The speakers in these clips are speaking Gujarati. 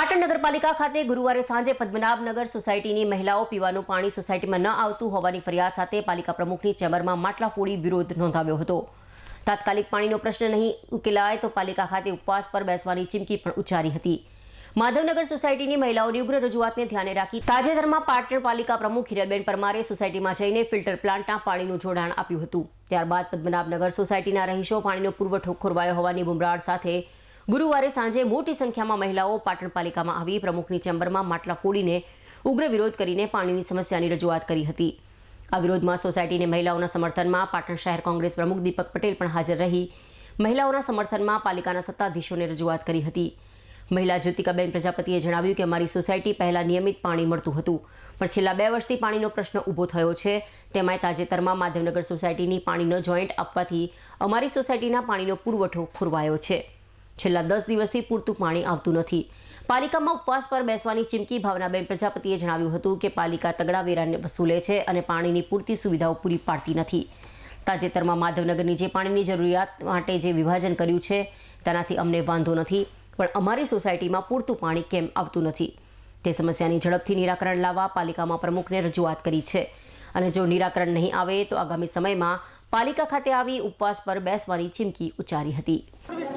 પાટણ નગરપાલિકા ખાતે ગુરુવારે સાંજે પદ્મનાભનગર સોસાયટીની મહિલાઓ પીવાનું પાણી સોસાયટીમાં ન આવતું હોવાની ફરિયાદ સાથે પાલિકા પ્રમુખની ચેમ્બરમાં માટલા ફોડી વિરોધ નોંધાવ્યો હતો. તાત્કાલિક પાણીનો પ્રશ્ન નહીં ઉકેલાય તો પાલિકા ખાતે ઉપવાસ પર બેસવાની ચીમકી પણ ઉચ્ચારી હતી. માધવનગર સોસાયટીની મહિલાઓની ઉગ્ર રજૂઆતને ધ્યાને રાખી તાજેતરમાં પાટણ પાલિકા પ્રમુખ હિરલબેન પરમારે સોસાયટીમાં જઈને ફિલ્ટર પ્લાન્ટના પાણીનું જોડાણ આપ્યું હતું. ત્યારબાદ પદ્મનાભનગર સોસાયટીના રહીશો પાણીનો પુરવઠો ખોરવાયો હોવાની બુમરાળ સાથે ગુરુવારે સાંજે મોટી સંખ્યામાં મહિલાઓ પાટણ પાલિકામાં આવી પ્રમુખની ચેમ્બરમાં માટલા ફોડીને ઉગ્ર વિરોધ કરીને પાણીની સમસ્યાની રજૂઆત કરી હતી. આ વિરોધમાં સોસાયટીની મહિલાઓના સમર્થનમાં પાટણ શહેર કોંગ્રેસ પ્રમુખ દીપક પટેલ પણ હાજર રહી. મહિલાઓના સમર્થનમાં પાલિકાના સત્તાધીશોને રજૂઆત કરી હતી. મહિલા જ્યોતિકાબેન પ્રજાપતિએ જણાવ્યું કે અમારી સોસાયટી પહેલા નિયમિત પાણી મળતું હતું, પણ છેલ્લા બે વર્ષથી પાણીનો પ્રશ્ન ઊભો થયો છે. તેમાંય તાજેતરમાં માધવનગર સોસાયટીની પાણીનો જોઈન્ટ આપવાથી અમારી સોસાયટીના પાણીનો પુરવઠો ખોરવાયો છે. છેલ્લા દસ દિવસથી પૂરતું પાણી આવતું નથી. પાલિકામાં ઉપવાસ પર બેસવાની ચીમકી ભાવનાબેન પ્રજાપતિએ જણાવ્યું હતું કે પાલિકા તગડા વેરાને વસૂલે છે અને પાણીની પૂરતી સુવિધાઓ પૂરી પાડતી નથી. તાજેતરમાં માધવનગરની જે પાણીની જરૂરિયાત માટે જે વિભાજન કર્યું છે, તેનાથી અમને વાંધો નથી, પણ અમારી સોસાયટીમાં પૂરતું પાણી કેમ આવતું નથી? તે સમસ્યાની ઝડપથી નિરાકરણ લાવવા પાલિકામાં પ્રમુખને રજૂઆત કરી છે. અને જો નિરાકરણ નહીં આવે, તો આગામી સમયમાં પાલિકા ખાતે આવી ઉપવાસ પર બેસવાની ચીમકી ઉચ્ચારી હતી.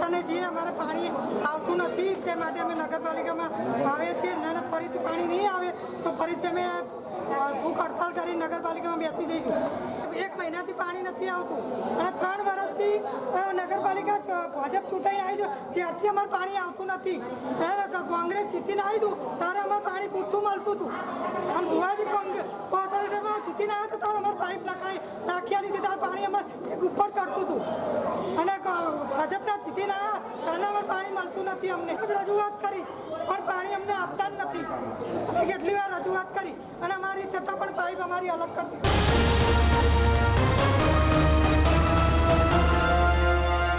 વિસ્તારને જે અમારે પાણી આવતું નથી, તે માટે અમે નગરપાલિકામાં આવે છીએ અને ફરીથી પાણી નહીં આવે, તો ફરીથી અમે ભૂખ હડતાલ કરી નગરપાલિકામાં બેસી જઈશું. એક મહિનાથી પાણી નથી આવતું. અને ત્રણ વર્ષથી નગરપાલિકા ભાજપ ચૂંટાઈને આવી છે. ત્યારથી અમારે પાણી આવતું નથી. અને કોંગ્રેસ જીતીને આવી હતું, ત્યારે અમારે પાણી પૂરતું મળતું હતું. અને ભુવાજી કોર્પોરેટરમાં જીતીને આવ્યા તો ત્યારે અમારે પાઇપ નાખાય નાખ્યા લીધી ત્યારે પાણી અમારે ઉપર ચડતું હતું. અને ભાજપના જીતીને આવ્યા પાણી મળતું નથી અમને. રજૂઆત કરી, પણ પાણી અમને આપતા જ નથી. કેટલી વાર રજૂઆત કરી અને અમારી છતાં પણ પાઇપ અમારી અલગ કરી